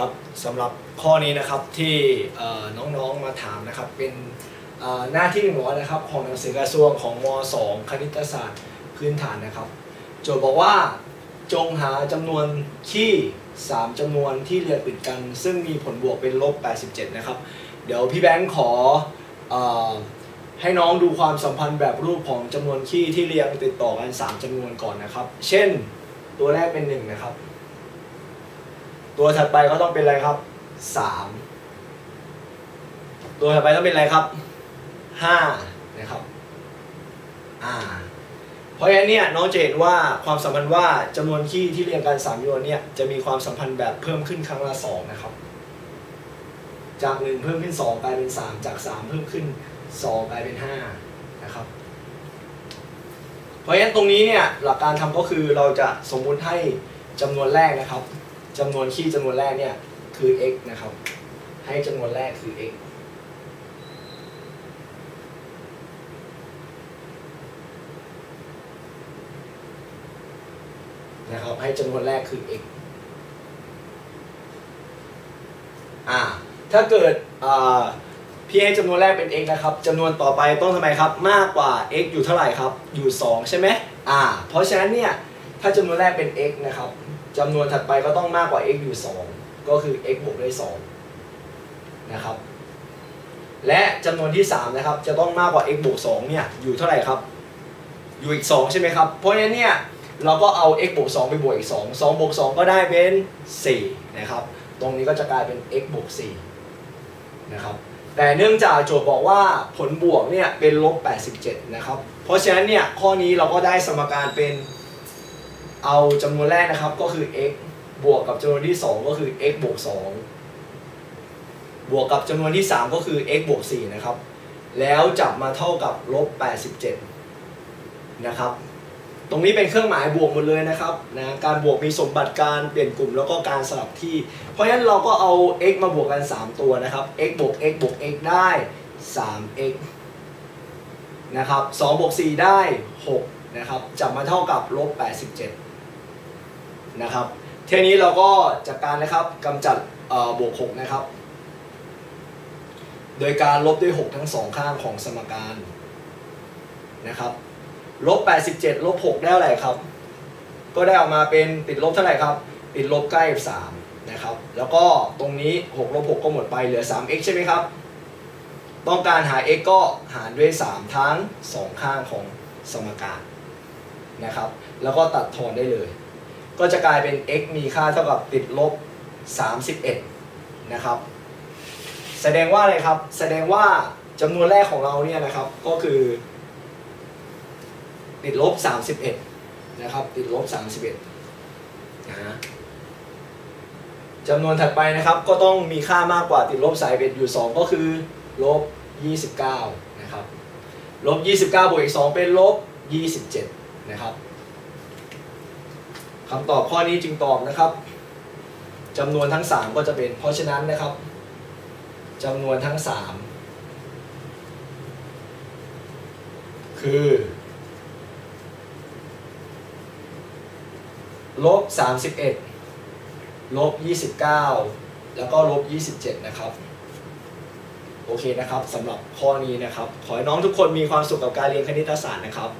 ครับสำหรับข้อนี้นะครับที่น้องๆมาถามนะครับเป็นหน้าที่หนึ่งร้อยนะครับของหนังสือกระทรวงของม .2 คณิตศาสตร์พื้นฐานนะครับ โจทย์บอกว่าจงหาจำนวนขี้ 3จำนวนที่เรียงติดกัน ซึ่งมีผลบวกเป็นลบ 87 นะครับ เดี๋ยวพี่แบงค์ขอออให้น้องดูความสัมพันธ์แบบรูปของจำนวนขี้ที่เรียงติดต่อกัน 3จำนวนก่อนนะครับ เช่นตัวแรกเป็น 1 นะครับ ตัวถัดไปก็ต้องเป็นอะไรครับ3ตัวถัดไปต้องเป็นอะไรครับ5นะครับอ่าเพราะฉะนั้นเนี่ยน้องจะเห็นว่าความสัมพันธ์ว่าจำนวนขี้ที่เรียงกัน3จำนวนเนี่ยจะมีความสัมพันธ์แบบเพิ่มขึ้นครั้งละ2นะครับ จาก1เพิ่มขึ้น2กลายเป็น3จาก3เพิ่มขึ้น2กลายเป็น5นะครับเพราะฉะนั้นตรงนี้เนี่ยหลักการทำก็คือเราจะสมมุติให้จำนวนแรกนะครับ จำนวนขี้จำนวนแรกเนี่ยคือ x นะครับ ให้จำนวนแรกคือ x นะครับให้จำนวนแรกคือ x อ่า ถ้าเกิดอ่าพี่ให้จำนวนแรกเป็น x นะครับจำนวนต่อไปต้องทำไมครับ มากกว่า x อยู่เท่าไหร่ครับ อยู่ 2 ใช่ไหมอ่า เพราะฉะนั้นเนี่ย ถ้าจำนวนแรกเป็น x นะครับ จำนวนถัดไปก็ต้องมากกว่า x อยู่ 2 ก็คือ x บวกด้วย2นะครับ และจำนวนที่ 3 นะครับ จะต้องมากกว่า x บวก2เนี่ย อยู่เท่าไหร่ครับ อยู่อีก 2 ใช่ไหมครับ เพราะฉะนั้นเนี่ย เราก็เอา x บวก2ไปบวกอีก 2 2บวก2ก็ได้เป็น4นะครับ ตรงนี้ก็จะกลายเป็น x บวก4นะครับ แต่เนื่องจากโจทย์บอกว่าผลบวกเนี่ยเป็นลบ87นะครับ เพราะฉะนั้นเนี่ยข้อนี้เราก็ได้สมการเป็น เอาจำนวนแรกนะครับก็คือ x บวกกับจำนวนที่ 2 ก็คือ x บวก 2 บวกกับจำนวนที่ 3 ก็คือ x บวก 4 นะครับ แล้วจับมาเท่ากับลบ 87 นะครับ ตรงนี้เป็นเครื่องหมายบวกหมดเลยนะครับนะการบวกมีสมบัติการเปลี่ยนกลุ่มแล้วก็การสลับที่ เพราะฉะนั้นเราก็เอา x มาบวกกัน 3 ตัวนะครับ x บวก x บวก x ได้ 3x นะครับ2บวก4ได้ 6 นะครับ จับมาเท่ากับลบ 87 นะครับ เทนี้เราก็จัดการนะครับกำจัดบวก 6 นะครับ โดยการลบด้วย 6 ทั้งสองข้างของสมการนะครับลบ87ลบ6ได้เท่าไหร่ครับ ก็ได้ออกมาเป็นติดลบเท่าไหร่ครับ ติดลบใกล้3นะครับ แล้วก็ตรงนี้6ลบ6ก็หมดไปเหลือ 3x ใช่ไหมครับ ต้องการหา x ก็หารด้วย 3 ทั้ง 2 ข้างของสมการนะครับ แล้วก็ตัดทอนได้เลย ก็จะกลายเป็น x มีค่าเท่ากับติดลบ 31 นะครับ แสดงว่าอะไรครับ แสดงว่าจำนวนแรกของเราเนี่ยนะครับ ก็คือ ติดลบ 31 นะครับ ติดลบ 31นะจำนวนถัดไปนะครับ ก็ต้องมีค่ามากกว่าติดลบสายเบ็ดอยู่ 2 ก็คือลบ 29 นะครับ ลบ 29 บวกอีก 2 เป็นลบ 27 นะครับ คำตอบข้อนี้จึงตอบนะครับจำนวนทั้ง 3 ก็จะเป็น เพราะฉะนั้นนะครับจำนวนทั้ง 3 คือลบ31ลบ29 แล้วก็ลบ27 นะครับ โอเคนะครับสำหรับข้อนี้นะครับ ขอให้น้องทุกคนมีความสุขกับการเรียนคณิตศาสตร์นะครับ